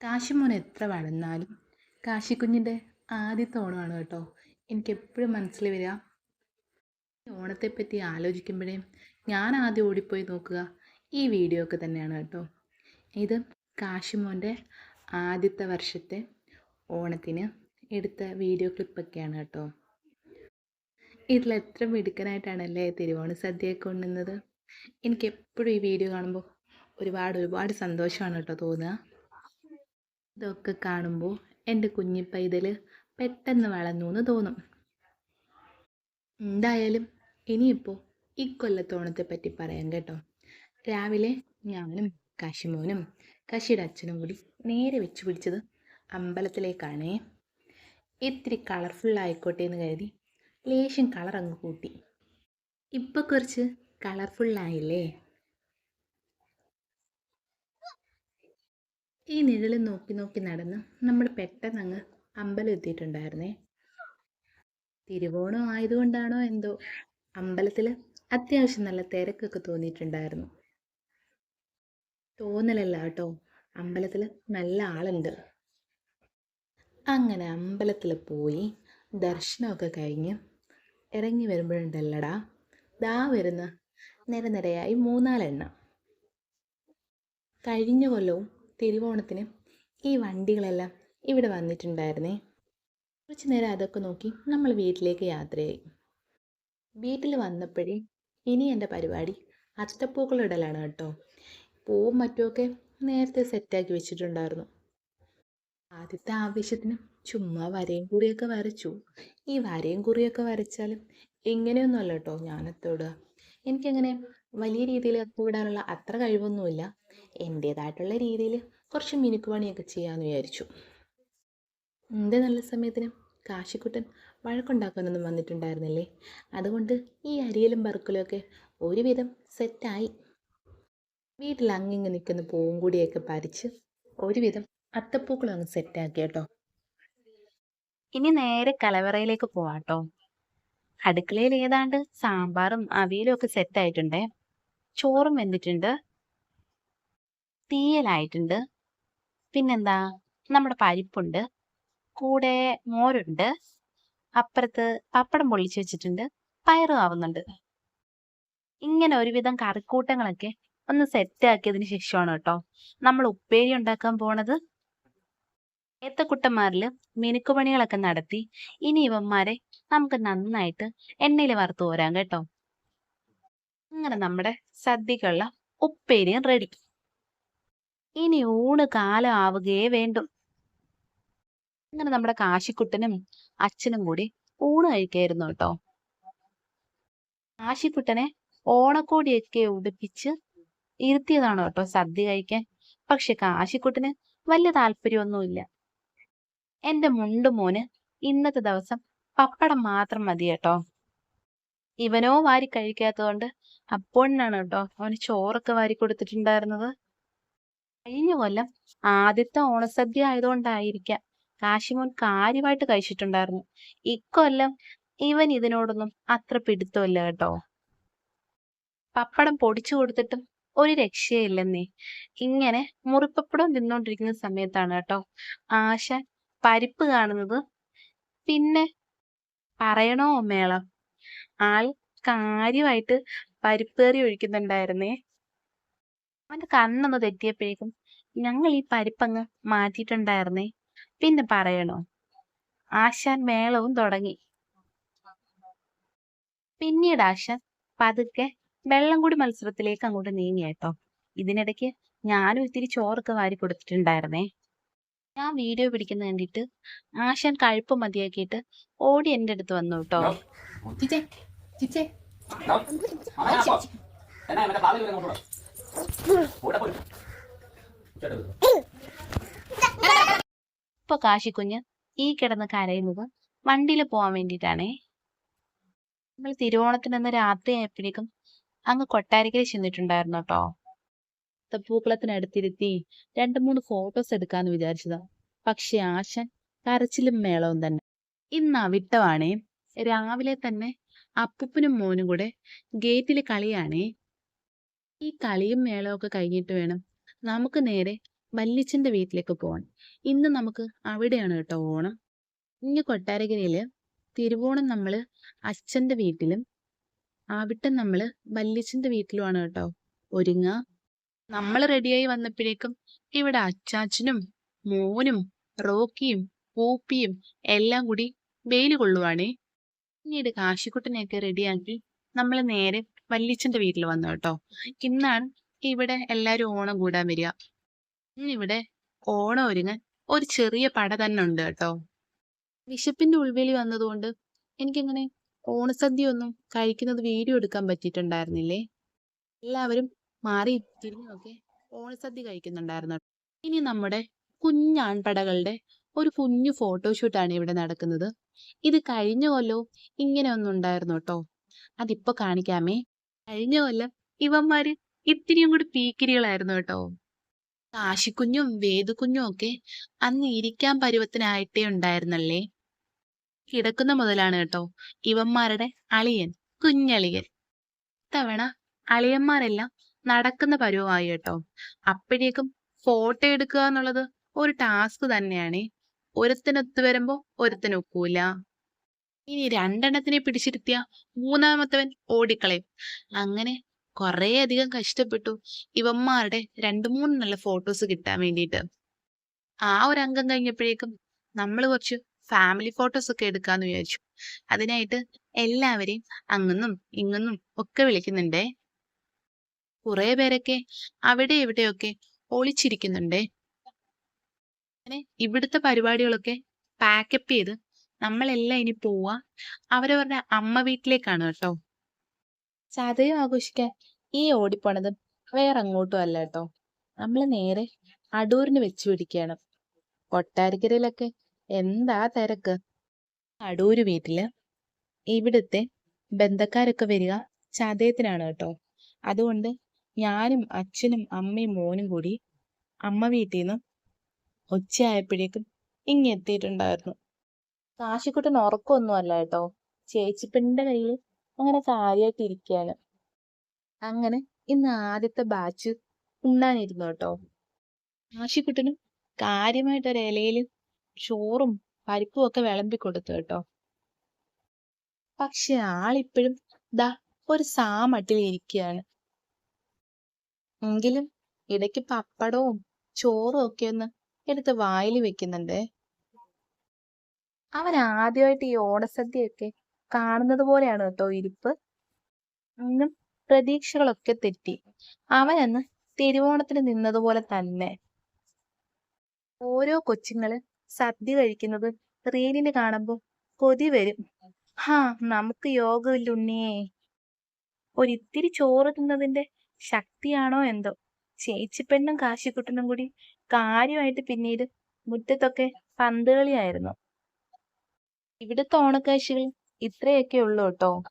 കാശിമോൻ എത്ര വളർന്നാലും കാശിക്കുഞ്ഞിന്റെ ആദ്യത്തെ ഓണമാണ് കേട്ടോ. എനിക്കെപ്പോഴും മനസ്സിൽ വരിക. ഓണത്തെപ്പറ്റി ആലോചിക്കുമ്പോഴേ ഞാൻ ആദ്യം ഓടിപ്പോയി നോക്കുക. ഈ വീഡിയോ ഒക്കെ തന്നെയാണ് കേട്ടോ. ഇത് കാശിമോന്റെ ആദ്യത്തെ വർഷത്തെ ഓണത്തിന് എടുത്ത വീഡിയോ ക്ലിപ്പൊക്കെയാണ് കേട്ടോ. ഇതിൽ എത്ര മിടുക്കനായിട്ടാണല്ലേ തിരുവോണ സദ്യയൊക്കെ ഉണ്ണുന്നത് എനിക്ക് എപ്പോഴും ഈ വീഡിയോ കാണുമ്പോൾ ഒരുപാട് ഒരുപാട് സന്തോഷമാണ് കേട്ടോ തോന്നുക. ഇതൊക്കെ കാണുമ്പോൾ എന്റെ കുഞ്ഞി പൈതൽ പെട്ടെന്ന് വളർന്നു എന്ന് തോന്നും. എന്തായാലും ഇനിയിപ്പോൾ ഇക്കൊല്ലത്തോണത്തെ പറ്റി പറയാം കേട്ടോ. രാവിലെ ഞാനും കാശിമോനും കശിയുടെ അച്ഛനും കൂടി നേരെ വെച്ച് പിടിച്ചത് അമ്പലത്തിലേക്കാണേ. ഇത്തിരി കളർഫുൾ ആയിക്കോട്ടെ എന്ന് കരുതി ലേശം കളർ അങ്ങ് കൂട്ടി. ഇപ്പം കുറച്ച് കളർഫുള്ളായില്ലേ ഈ നിഴൽ നോക്കി നോക്കി നടന്ന് നമ്മൾ പെട്ടെന്ന് അങ്ങ് അമ്പലം എത്തിയിട്ടുണ്ടായിരുന്നേ. തിരുവോണം ആയതുകൊണ്ടാണോ എന്തോ അമ്പലത്തിൽ അത്യാവശ്യം നല്ല തിരക്കൊക്കെ തോന്നിയിട്ടുണ്ടായിരുന്നു. തോന്നലല്ല കേട്ടോ. അമ്പലത്തിൽ നല്ല ആളുണ്ട്. അങ്ങനെ അമ്പലത്തിൽ പോയി ദർശനമൊക്കെ കഴിഞ്ഞ് ഇറങ്ങി വരുമ്പോഴുണ്ടല്ലടാ. ദാ വരുന്ന നിരനിരയായി മൂന്നാലെണ്ണം. കഴിഞ്ഞ കൊല്ലവും തിരുവോണത്തിന് ഈ വണ്ടികളെല്ലാം ഇവിടെ വന്നിട്ടുണ്ടായിരുന്നേ. കുറച്ച് നേരം അതൊക്കെ നോക്കി നമ്മൾ വീട്ടിലേക്ക് യാത്രയായി. വീട്ടിൽ വന്നപ്പോഴേ ഇനി എന്റെ പരിപാടി അഷ്ടപ്പൂക്കളിടലാണ് കേട്ടോ. പൂവും മറ്റുമൊക്കെ നേരത്തെ സെറ്റാക്കി വെച്ചിട്ടുണ്ടായിരുന്നു. ആദ്യത്തെ ആവശ്യത്തിന് ചുമ്മാ വരയും കുറിയൊക്കെ വരച്ചു. ഈ വരയും കുറിയൊക്കെ വരച്ചാലും ഇങ്ങനെയൊന്നുമല്ല കേട്ടോ ഞാനെത്തോടുക. എനിക്കങ്ങനെ വലിയ രീതിയിൽ കൂടാനുള്ള അത്ര കഴിവൊന്നുമില്ല. എന്റേതായിട്ടുള്ള രീതിയിൽ കുറച്ച് മിനുക്ക് പണിയൊക്കെ ചെയ്യാമെന്ന് വിചാരിച്ചു. എന്റെ നല്ല സമയത്തിന്? കാശിക്കുട്ടൻ വഴക്കുണ്ടാക്കാനൊന്നും വന്നിട്ടുണ്ടായിരുന്നില്ലേ? അതുകൊണ്ട് ഈ അരിയലും പറക്കലും ഒക്കെ ഒരുവിധം സെറ്റായി. വീട്ടിൽ അങ്ങിങ്ങ് നിൽക്കുന്ന പൂവും കൂടിയൊക്കെ പറിച്ച് ഒരുവിധം അത്തപ്പൂക്കളും അങ്ങ് സെറ്റാക്കി കേട്ടോ. ഇനി നേരെ കലവറയിലേക്ക് പോവാട്ടോ. അടുക്കളയിൽ ഏതാണ്ട് സാമ്പാറും അവിയലും ഒക്കെ സെറ്റായിട്ടുണ്ടേ? ചോറും വെന്തിട്ടുണ്ട്. തീയലായിട്ടുണ്ട്. പിന്നെന്താ? നമ്മുടെ പരിപ്പുണ്ട്. കൂടെ മോരുണ്ട്. അപ്പുറത്ത് പപ്പടം പൊള്ളിച്ചു വെച്ചിട്ടുണ്ട്. പയറും ആവുന്നുണ്ട്. ഇങ്ങനെ ഒരുവിധം കറിക്കൂട്ടങ്ങളൊക്കെ ഒന്ന് സെറ്റ് സെറ്റാക്കിയതിന് ശേഷമാണ് കേട്ടോ. നമ്മൾ ഉപ്പേരി ഉണ്ടാക്കാൻ പോണത്. ഏത്തക്കുട്ടന്മാരിൽ മിനുക്കുപണികളൊക്കെ നടത്തി. ഇനി ഇവന്മാരെ നമുക്ക് നന്നായിട്ട് എണ്ണയിൽ വറുത്ത് പോരാം കേട്ടോ. അങ്ങനെ നമ്മുടെ സദ്യക്കുള്ള ഉപ്പേരിയും റെഡി ഇനി ഊണ് കാലം ആവുകയേ വേണ്ടു. അങ്ങനെ നമ്മുടെ കാശിക്കുട്ടനും അച്ഛനും കൂടി ഊണ് കഴിക്കായിരുന്നു കേട്ടോ. കാശിക്കുട്ടനെ ഓണക്കോടിയൊക്കെ ഉടുപ്പിച്ച് ഇരുത്തിയതാണ് കേട്ടോ സദ്യ കഴിക്കാൻ. പക്ഷെ കാശിക്കുട്ടന് വലിയ താല്പര്യമൊന്നുമില്ല. എന്റെ മുണ്ടു മോന് ഇന്നത്തെ ദിവസം പപ്പടം മാത്രം മതി കേട്ടോ. ഇവനോ വാരി കഴിക്കാത്തതുകൊണ്ട് അപ്പോഴിനാണ് കേട്ടോ അവന് ചോറൊക്കെ വാരി കൊടുത്തിട്ടുണ്ടായിരുന്നത്. കഴിഞ്ഞ കൊല്ലം ആദ്യത്തെ ഓണസദ്യ ആയതുകൊണ്ടായിരിക്കാം കാശിമോൻ കാര്യമായിട്ട് കഴിച്ചിട്ടുണ്ടായിരുന്നു. ഇക്കൊല്ലം ഇവൻ ഇതിനോടൊന്നും അത്ര പിടുത്തമില്ല കേട്ടോ. പപ്പടം പൊടിച്ചു കൊടുത്തിട്ടും ഒരു രക്ഷയില്ലെന്നേ. ഇങ്ങനെ മുറിപ്പപ്പടം തിന്നോണ്ടിരിക്കുന്ന സമയത്താണ് കേട്ടോ ആശ പരിപ്പ് കാണുന്നത്. പിന്നെ പറയണോ മേളം? ആൾ കാര്യമായിട്ട് പരിപ്പ് കറി ഒഴിക്കുന്നുണ്ടായിരുന്നേ. അവന്റെ കണ്ണൊന്ന് തെറ്റിയപ്പോഴേക്കും ഞങ്ങൾ ഈ പരിപ്പങ്ങ് മാറ്റിയിട്ടുണ്ടായിരുന്നേ. പിന്നെ പറയണോ? ആശാൻ മേളവും തുടങ്ങി. പിന്നീട് ആശാൻ പതുക്കെ വെള്ളം കൂടി മത്സരത്തിലേക്ക് അങ്ങോട്ട് നീങ്ങി കേട്ടോ. ഇതിനിടയ്ക്ക് ഞാനും ഇത്തിരി ചോറൊക്കെ വാരി കൊടുത്തിട്ടുണ്ടായിരുന്നേ. ഞാൻ വീഡിയോ പിടിക്കുന്ന കണ്ടിട്ട് ആശാൻ കഴുപ്പ് മതിയാക്കിയിട്ട് ഓടി എന്റെ അടുത്ത് വന്നു കേട്ടോ. ചിച്ചേ. ഇപ്പൊ കാശിക്കുഞ്ഞ് ഈ കിടന്ന് കരയുന്നത് വണ്ടിയിൽ പോവാൻ വേണ്ടിട്ടാണേ നമ്മൾ തിരുവോണത്തിനന്ന് രാത്രി ആയപ്പോഴേക്കും അങ്ങ് കൊട്ടാരക്കര ചെന്നിട്ടുണ്ടായിരുന്നു കേട്ടോ. പൂക്കളത്തിനടുത്തിരുത്തി രണ്ട് മൂന്ന് ഫോട്ടോസ് എടുക്കാന്ന് വിചാരിച്ചതാ. പക്ഷെ ആശൻ കരച്ചിലും മേളവും തന്നെ. ഇന്ന് അവിട്ടമാണേ രാവിലെ തന്നെ അപ്പൂപ്പനും മോനും കൂടെ ഗേറ്റിൽ കളിയാണേ. ഈ കളിയും മേളമൊക്കെ കഴിഞ്ഞിട്ട് വേണം നമുക്ക് നേരെ വല്യച്ഛന്റെ വീട്ടിലേക്ക് പോവാൻ. ഇന്ന് നമുക്ക് അവിടെയാണ് കേട്ടോ ഓണം. ഇങ്ങ് കൊട്ടാരകരയിൽ തിരുവോണം നമ്മൾ അച്ഛന്റെ വീട്ടിലും ആവിട്ടം നമ്മൾ വല്യച്ഛന്റെ വീട്ടിലുമാണ് കേട്ടോ ഒരുങ്ങ നമ്മൾ റെഡിയായി വന്നപ്പോഴേക്കും ഇവിടെ അച്ചാച്ചനും മോനും റോക്കിയും പൂപ്പിയും എല്ലാം കൂടി വെയിൽ കൊള്ളുവാണേ. പിന്നീട് കാശിക്കുട്ടനെയൊക്കെ റെഡിയാക്കി നമ്മൾ നേരെ വല്യച്ഛന്റെ വീട്ടിൽ വന്നു കേട്ടോ. ഇന്നാണ് ഇവിടെ എല്ലാവരും ഓണം കൂടാൻ വരിക. ഇന്നിവിടെ ഓണം ഒരുങ്ങാൻ ഒരു ചെറിയ പട തന്നെ ഉണ്ട് കേട്ടോ. വിശപ്പിന്റെ ഉൾവിളി വന്നതുകൊണ്ട് എനിക്കങ്ങനെ ഓണസദ്യ ഒന്നും കഴിക്കുന്നത് വീഡിയോ എടുക്കാൻ പറ്റിയിട്ടുണ്ടായിരുന്നില്ലേ? എല്ലാവരും മാറി തിരിഞ്ഞൊക്കെ ഓണസദ്യ കഴിക്കുന്നുണ്ടായിരുന്നു. ഇനി നമ്മുടെ കുഞ്ഞാൺപടകളുടെ ഒരു കുഞ്ഞു ഫോട്ടോഷൂട്ടാണ് ഇവിടെ നടക്കുന്നത്. ഇത് കഴിഞ്ഞ കൊല്ലവും ഇങ്ങനെ ഒന്നും ഉണ്ടായിരുന്നു കേട്ടോ. അതിപ്പോ കാണിക്കാമേ. കഴിഞ്ഞ കൊല്ലം ഇവന്മാര് ഇത്തിരിയും കൂടി പീക്കിരികളായിരുന്നു കേട്ടോ. കാശിക്കുഞ്ഞും വേദുക്കുഞ്ഞും ഒക്കെ അന്ന് ഇരിക്കാൻ പരുവത്തിനായിട്ടേ ഉണ്ടായിരുന്നല്ലേ? കിടക്കുന്ന മുതലാണ് കേട്ടോ ഇവന്മാരുടെ അളിയൻ കുഞ്ഞളിയൻ. തവണ അളിയന്മാരെല്ലാം നടക്കുന്ന പരുവമായി കേട്ടോ. അപ്പോഴേക്കും ഫോട്ടോ എടുക്കുക എന്നുള്ളത് ഒരു ടാസ്ക് തന്നെയാണ്. ഒരുത്തനൊത്തു വരുമ്പോ ഒരുത്തിനൊക്കൂല ഇനി രണ്ടെണ്ണത്തിനെ പിടിച്ചിരുത്തിയ മൂന്നാമത്തവൻ ഓടിക്കളയും. അങ്ങനെ കുറേ അധികം കഷ്ടപ്പെട്ടു ഇവന്മാരുടെ രണ്ടു മൂന്ന് നല്ല ഫോട്ടോസ് കിട്ടാൻ വേണ്ടിയിട്ട്. ആ ഒരു അംഗം കഴിഞ്ഞപ്പോഴേക്കും നമ്മൾ കുറച്ച് ഫാമിലി ഫോട്ടോസ് ഒക്കെ എടുക്കാന്ന് വിചാരിച്ചു. അതിനായിട്ട് എല്ലാവരെയും അങ്ങുന്നും ഇങ്ങുന്നും ഒക്കെ വിളിക്കുന്നുണ്ടേ. കുറെ പേരൊക്കെ അവിടെ ഇവിടെയൊക്കെ ഒളിച്ചിരിക്കുന്നുണ്ടേ. അങ്ങനെ ഇവിടുത്തെ പരിപാടികളൊക്കെ പാക്കപ്പ് ചെയ്ത് നമ്മളെല്ലാം ഇനി പോവാ. അവരവരുടെ അമ്മ വീട്ടിലേക്കാണ് കേട്ടോ. ചതയം ആഘോഷിക്കാൻ ഈ ഓടിപ്പോണത് വേറെ അങ്ങോട്ടും അല്ല കേട്ടോ. നമ്മൾ നേരെ അടൂരിന് വെച്ച് പിടിക്കുകയാണ് കൊട്ടാരക്കരയിലൊക്കെ എന്താ തിരക്ക്? അടൂര് വീട്ടിൽ ഇവിടുത്തെ ബന്ധക്കാരൊക്കെ വരിക ചതയത്തിനാണ് കേട്ടോ. അതുകൊണ്ട് ഞാനും അച്ഛനും അമ്മയും മോനും കൂടി അമ്മ വീട്ടിൽ നിന്ന് ഉച്ചയായപ്പോഴേക്കും ഇങ്ങി എത്തിയിട്ടുണ്ടായിരുന്നു. കാശിക്കുട്ടൻ ഉറക്കമൊന്നും അല്ല കേട്ടോ ചേച്ചിപ്പെണ്ണിന്റെ കയ്യിൽ അങ്ങനെ കാര്യമായിട്ട് ഇരിക്കുകയാണ്. അങ്ങനെ ഇന്ന് ആദ്യത്തെ ബാച്ച് ഉണ്ണാനിരുന്നു കേട്ടോ കാശിക്കുട്ടനും കാര്യമായിട്ട് ഒരു ഇലയിൽ ചോറും പരിപ്പും ഒക്കെ വിളമ്പി കൊടുത്തു കേട്ടോ. പക്ഷെ ആളിപ്പോഴും ദാ ഒരു സാമട്ടിൽ ഇരിക്കുകയാണ്. എങ്കിലും ഇടയ്ക്ക് പപ്പടവും ചോറും ഒക്കെ ഒന്ന് എടുത്ത് വായിൽ വെക്കുന്നുണ്ട്. അവൻ ആദ്യമായിട്ട് ഈ ഓണസദ്യയൊക്കെ കാണുന്നത് പോലെയാണ് കേട്ടോ ഇരിപ്പ്. അന്നും പ്രതീക്ഷകളൊക്കെ തെറ്റി. അവനന്ന് തിരുവോണത്തിന് നിന്നതുപോലെ തന്നെ. ഓരോ കൊച്ചുങ്ങൾ സദ്യ കഴിക്കുന്നത് റീലിന് കാണുമ്പോ കൊതി വരും. ഹാ നമുക്ക് യോഗമില്ല ഉണ്ണിയേ ഒരിത്തിരി ചോറ് തിന്നതിന്റെ ശക്തിയാണോ എന്തോ. ചേച്ചിപ്പെണ്ണും കാശിക്കുട്ടനും കൂടി കാര്യമായിട്ട് പിന്നീട് മുറ്റത്തൊക്കെ പന്ത് കളിയായിരുന്നു ഇവിടുത്തെ ഓണക്കാഴ്ചകൾ ഇത്രയൊക്കെ ഉള്ളൂ കേട്ടോ.